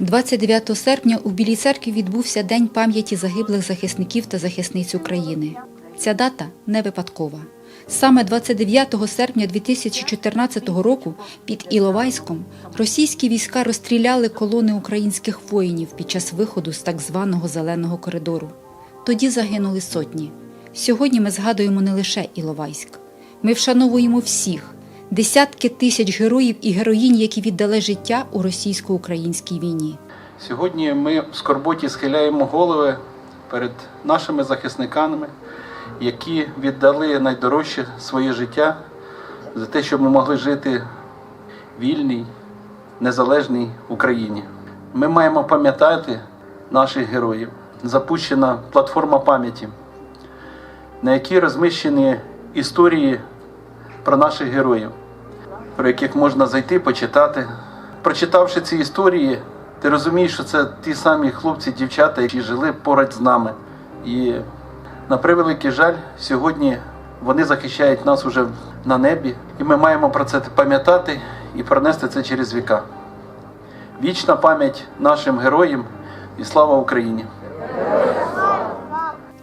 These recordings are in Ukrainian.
29 серпня у Білій церкві відбувся День пам'яті загиблих захисників та захисниць України. Ця дата не випадкова. Саме 29 серпня 2014 року під Іловайськом російські війська розстріляли колони українських воїнів під час виходу з так званого зеленого коридору. Тоді загинули сотні. Сьогодні ми згадуємо не лише Іловайськ. Ми вшановуємо всіх десятки тисяч героїв і героїнь, які віддали життя у російсько-українській війні. Сьогодні ми в скорботі схиляємо голови перед нашими захисниками, які віддали найдорожче своє життя за те, щоб ми могли жити вільній, незалежній Україні. Ми маємо пам'ятати наших героїв. Запущена платформа пам'яті, на якій розміщені історії про наших героїв, про яких можна зайти, почитати. Прочитавши ці історії, ти розумієш, що це ті самі хлопці, дівчата, які жили поруч з нами. І на превеликий жаль, сьогодні вони захищають нас уже на небі, і ми маємо про це пам'ятати і пронести це через віка. Вічна пам'ять нашим героям і слава Україні!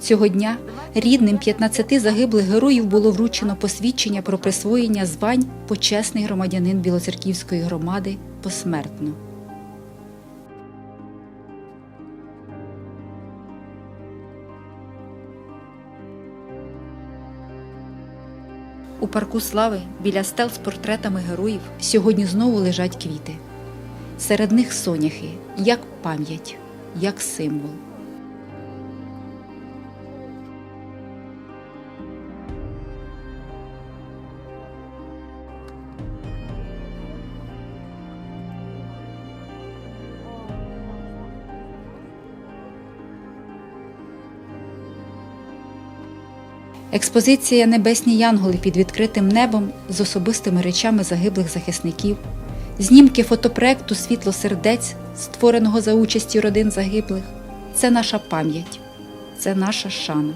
Цього дня рідним 15 загиблих героїв було вручено посвідчення про присвоєння звань почесний громадянин Білоцерківської громади посмертно. У парку слави біля стел з портретами героїв сьогодні знову лежать квіти. Серед них соняхи, як пам'ять, як символ. Експозиція Небесні Янголи під відкритим небом з особистими речами загиблих захисників, знімки фотопроекту Світло сердець, створеного за участі родин загиблих. Це наша пам'ять, це наша шана.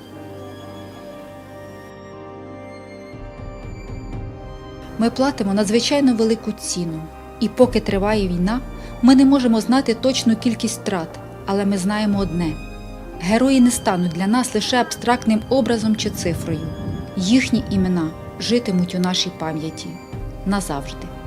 Ми платимо надзвичайно велику ціну, і поки триває війна, ми не можемо знати точну кількість втрат, але ми знаємо одне: герої не стануть для нас лише абстрактним образом чи цифрою. Їхні імена житимуть у нашій пам'яті назавжди.